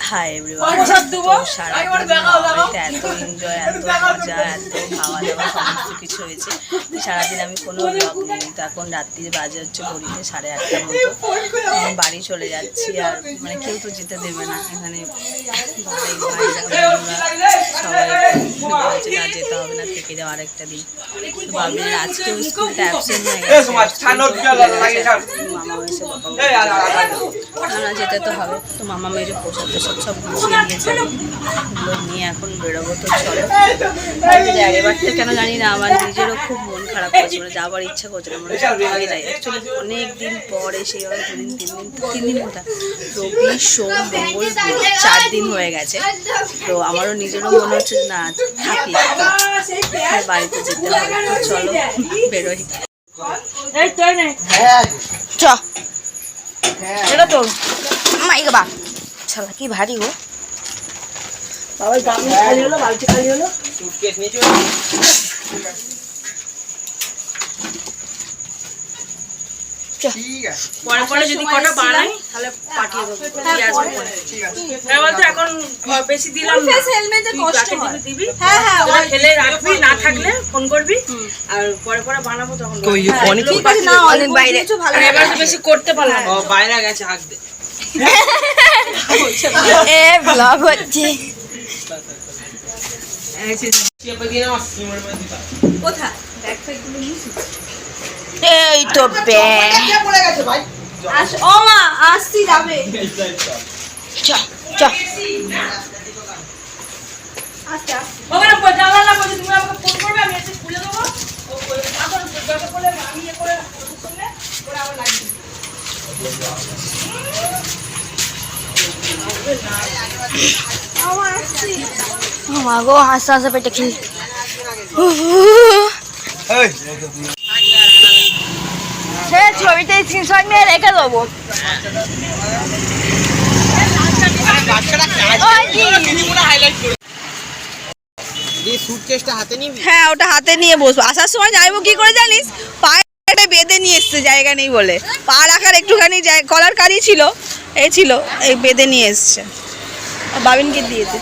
Hi everyone তো এত enjoy এত মজা এত খাওয়া দাওয়া হয়েছে। সারাদিন আমি কোনো ব্লগ নিই তো এখন রাত্রি বাজে হচ্ছে ঘড়িতে সাড়ে আটটার মতো। বাড়ি চলে যাচ্ছি আর মানে কেউ তো যেতে দেবে না। এখানে সবাই বলেছে না যেতে হবে না থেকে যাও আরেকটা দিন। তো ভাবলেন আজকেও স্কুলটা অ্যাবসেন্ট হয়ে গেছে। মামা এসে বকা না না যেতে তো হবে। তো মামা সব গুছিয়ে নিয়েছে নিয়ে এখন বেরোবো তো চলো। কেন জানি না আমার নিজেরও খুব মন খারাপ করছে মানে যাওয়ার ইচ্ছা করছে না মনে আগে যাই। অ্যাকচুয়ালি অনেক দিন পরে সেই হয় দুদিন তিন দিন তিন দিন কোথা রবি সোম মঙ্গল চার দিন হয়ে গেছে। তো আমারও নিজেরও মনে হচ্ছে না থাকি। আর বাড়িতে যেতে হবে তো চলো বেরোই। চ। এটা তো মাই কি ভারী গো। বাবার গামলি খালি হলো বালতি খালি হলো। পরে পরে যদি কটা বাড়াই তাহলে পাঠিয়ে দেবো। দিয়ে আসব পরে। এবার তো এখন বেশি দিলাম না। যাকে দিবি দিবি। তোরা খেলে রাখবি না থাকলে ফোন করবি। আর পরে পরে বানাবো তখন অনেক বাইরে। আর এবার তো বেশি করতে পারলাম না। বাইরে গেছে হাঁক দে। এ ব্লগ হচ্ছে। চেপে দিয়ে নাও সিমের মধ্যে দিবা এই তো ও মা আসছি যাবে। চ চ ওখানে প- জানালা তুমি আমাকে ফোন করবে আমি এসে খুলে দেবো। ও দরকার পড়লে আমি ইয়ে করে গো হাসতে হাসতে পেটে খেলি সে ছবিতে স্ক্রিনশট নিয়ে রেখে দেবো। হ্যাঁ ওটা হাতে নিয়ে বসবো। আসার সময় যাইবো কি করে জানিস? পায়ে একটা বেঁধে নিয়ে এসছে জায়গা নেই বলে। পা রাখার একটুখানি জায়- কলার কারি ছিল। এই ছিল এই বেঁধে নিয়ে এসছে। বাবিনকে দিয়েছে।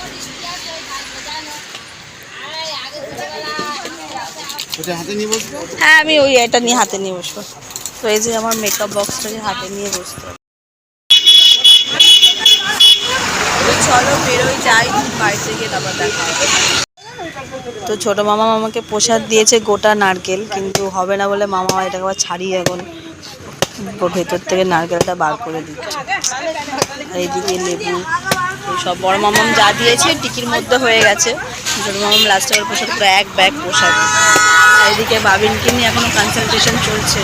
হ্যাঁ আমি ওই এটা নিয়ে হাতে নিয়ে বসবো। তো এই যে আমার মেকআপ বক্সটাকে হাতে নিয়ে বসতে চলো বেরোই, যাই, বাড়িতে গিয়ে তারপর দেখা তো ছোট মামা মামাকে প্রসাদ দিয়েছে গোটা নারকেল, কিন্তু হবে না বলে মামা এটাকে আবার ছাড়িয়ে এখন ভেতর থেকে নারকেলটা বার করে দিচ্ছে। আর এইদিকে লেবু সব বড় মামাম যা দিয়েছে, টিকির মধ্যে হয়ে গেছে। ছোট মামাম লাস্টে প্রসাদ পুরো এক ব্যাগ, প্রসাদ। এদিকে বাবিনকে নিয়ে এখনও কনসালটেশন চলছে।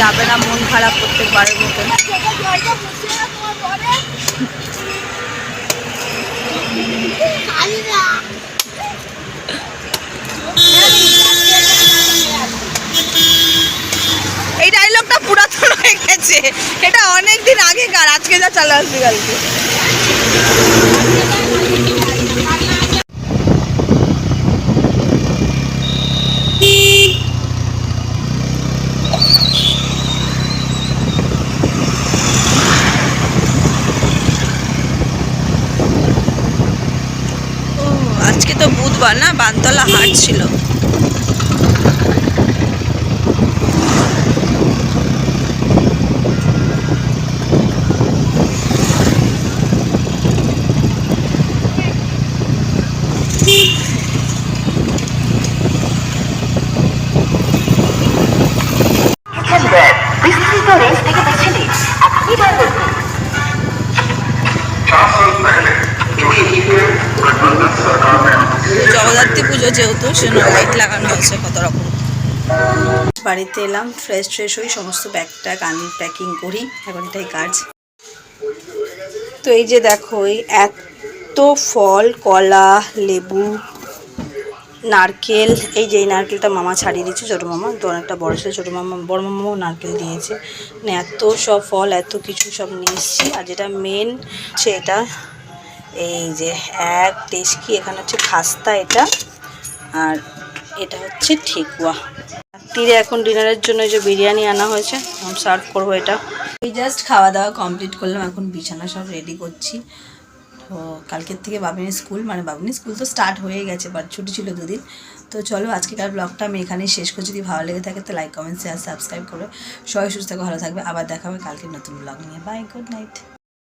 যাবে না, মন খারাপ প্রত্যেকবারের মতন। এই ডায়লগটা পুরাতন হয়ে গেছে। এটা অনেক দিন আগেকার, আজকে যা চালা আসবে কালকে। আজকে তো বুধবার না বানতলা হাট ছিল। জগদ্ধাত্রী পুজো যেহেতু, সেজন্য লাইট লাগানো হয়েছে কত রকম। বাড়িতে এলাম ফ্রেশ ট্রেশ হই, সমস্ত ব্যাগ আনি প্যাকিং করি, এখন এটাই কাজ। তো এই যে দেখো, এই এত ফল, কলা, লেবু, নারকেল, এই যে এই নারকেলটা মামা ছাড়িয়ে দিচ্ছে ছোটো মামা, তো অনেকটা বড় ছিল, ছোটো মামা, বড় মামাও নারকেল দিয়েছে। মানে এত সব ফল, এত কিছু সব নিয়ে এসেছি, আর যেটা মেন সেটা এই যে এক টেস্কি, এখানে হচ্ছে খাস্তা এটা, আর এটা হচ্ছে ঠেকুয়া তীরে এখন ডিনারের জন্য যে বিরিয়ানি আনা হয়েছে আমি সার্ভ করব এটা। এই জাস্ট খাওয়া দাওয়া কমপ্লিট করলাম, এখন বিছানা সব রেডি করছি। তো কালকের থেকে বাবিনী স্কুল মানে বাবিনী স্কুল তো স্টার্ট হয়ে গেছে বাট ছুটি ছিল দুদিন। তো চলো আজকেকার ব্লগটা আমি এখানেই শেষ করছি। যদি ভালো লেগে থাকে তো লাইক কমেন্ট শেয়ার সাবস্ক্রাইব করবে সবাই সুস্থ ভালো থাকবে। আবার দেখা হবে কালকে নতুন ব্লগ নিয়ে। Bye good night